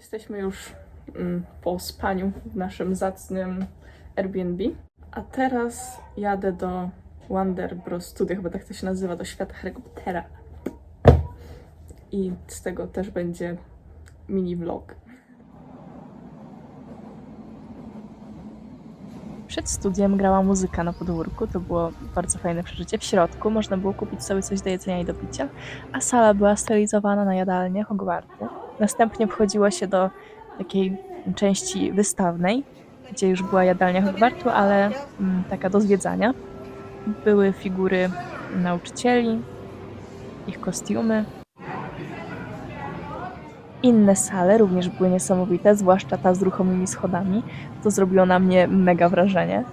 Jesteśmy już mm, po spaniu w naszym zacnym Airbnb. A teraz jadę do Wonder Bros Studio, chyba tak to się nazywa, do świata helikoptera. I z tego też będzie mini vlog. Przed studiem grała muzyka na podwórku, to było bardzo fajne przeżycie. W środku można było kupić sobie coś do jedzenia i do picia, a sala była stylizowana na jadalnię Hogwartu. Następnie wchodziło się do takiej części wystawnej, gdzie już była jadalnia Hogwartu, ale mm, taka do zwiedzania. Były figury nauczycieli, ich kostiumy. Inne sale również były niesamowite, zwłaszcza ta z ruchomymi schodami. To zrobiło na mnie mega wrażenie.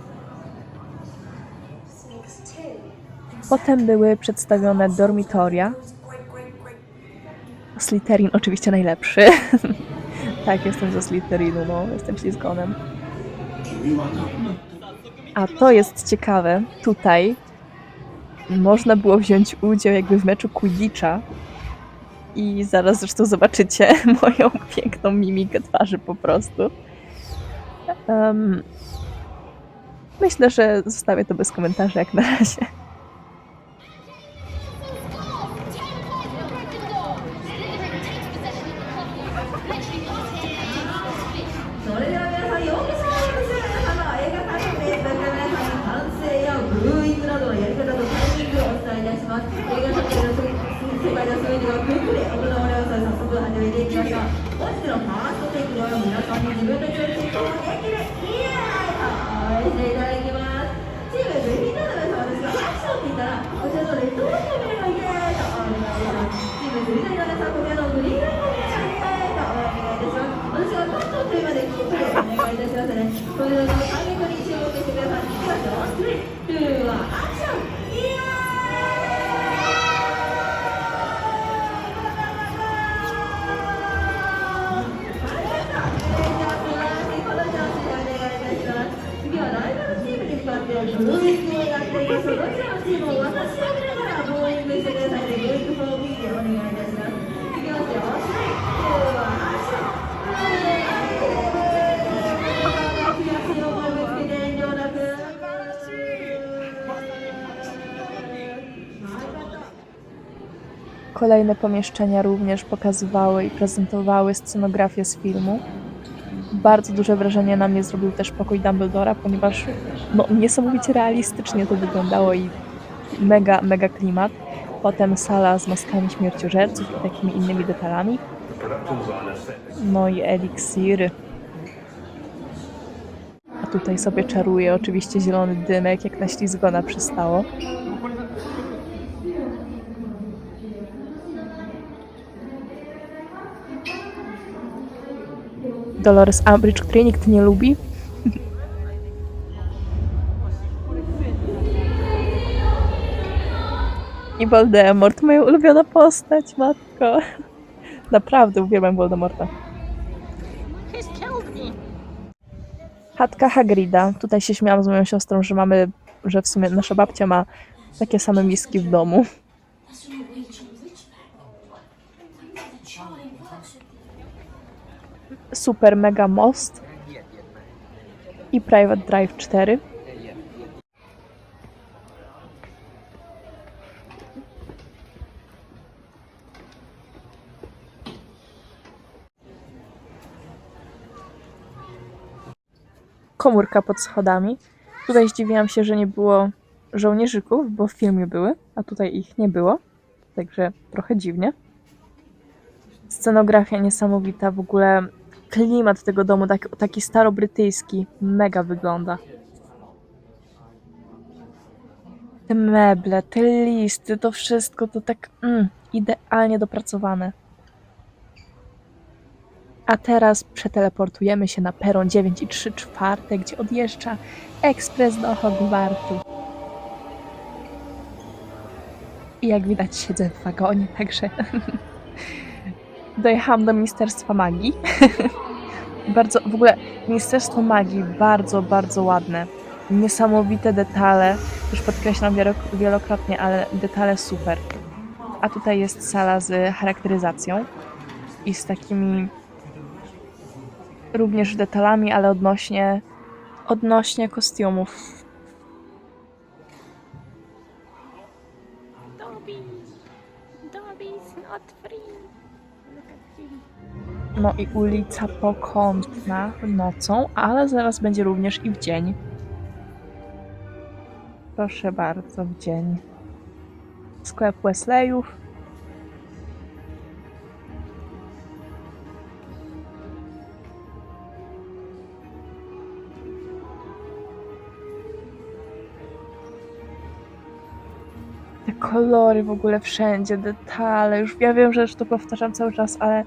Potem były przedstawione dormitoria. Slytherin oczywiście najlepszy. tak, jestem ze Slytherinu, no, jestem ślizgonem. A to jest ciekawe, tutaj można było wziąć udział jakby w meczu Quidditcha i zaraz zresztą zobaczycie moją piękną mimikę twarzy po prostu. Em, myślę, że zostawię to bez komentarzy jak na razie. テイクがクイッで行われます早速始めていきま本日のファーストテイク皆さんも自分の協力を元がでイエーイと応援していただきますチームベビーターの皆様ですがアクションって言ったらこちらのレッドライトを見ればイエーイとお願いしますチームズリザリの皆さんこちらのグリーンライトを見ればイエーイとお願いいたします私がパッとというまでキープでお願いいたしますねそれでは反撃に注目してくださいいきま321アクション Kolejne pomieszczenia również pokazywały i prezentowały scenografię z filmu. Bardzo duże wrażenie na mnie zrobił też pokój Dumbledora, ponieważ no, niesamowicie realistycznie to wyglądało i mega, mega klimat. Potem sala z maskami śmierciożerców i takimi innymi detalami. No i eliksiry. A tutaj sobie czaruje oczywiście zielony dymek, jak na ślizgona przystało. Dolores Umbridge, której nikt nie lubi. I Voldemort, moja ulubiona postać, matko. Naprawdę uwielbiam Voldemorta. Chatka Hagrida. Tutaj się śmiałam z moją siostrą, że mamy, że w sumie nasza babcia ma takie same miski w domu. Super Mega Most i Private Drive 4. Komórka pod schodami. Tutaj zdziwiłam się, że nie było żołnierzyków, bo w filmie były, a tutaj ich nie było. Także trochę dziwnie. Scenografia niesamowita, w ogóle klimat tego domu, tak, taki starobrytyjski, mega wygląda. Te meble, te listy, to wszystko to tak mm, idealnie dopracowane. A teraz przeteleportujemy się na peron 9 i 3 czwarte, gdzie odjeżdża ekspres do Hogwartu. I jak widać siedzę w wagonie, także dojechałam do Ministerstwa Magii. bardzo, w ogóle Ministerstwo Magii bardzo, bardzo ładne. Niesamowite detale. Już podkreślam wielo- wielokrotnie, ale detale super. A tutaj jest sala z charakteryzacją i z takimi również detalami, ale odnośnie, odnośnie kostiumów. No i ulica Pokątna nocą, ale zaraz będzie również i w dzień. Proszę bardzo, w dzień. Sklep Wesleyów. Te kolory w ogóle wszędzie, detale. Już ja wiem, że już to powtarzam cały czas, ale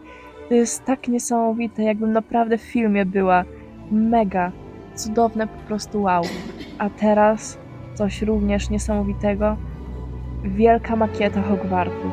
to jest tak niesamowite, jakbym naprawdę w filmie była. Mega. Cudowne, po prostu wow. A teraz coś również niesamowitego. Wielka makieta Hogwartu.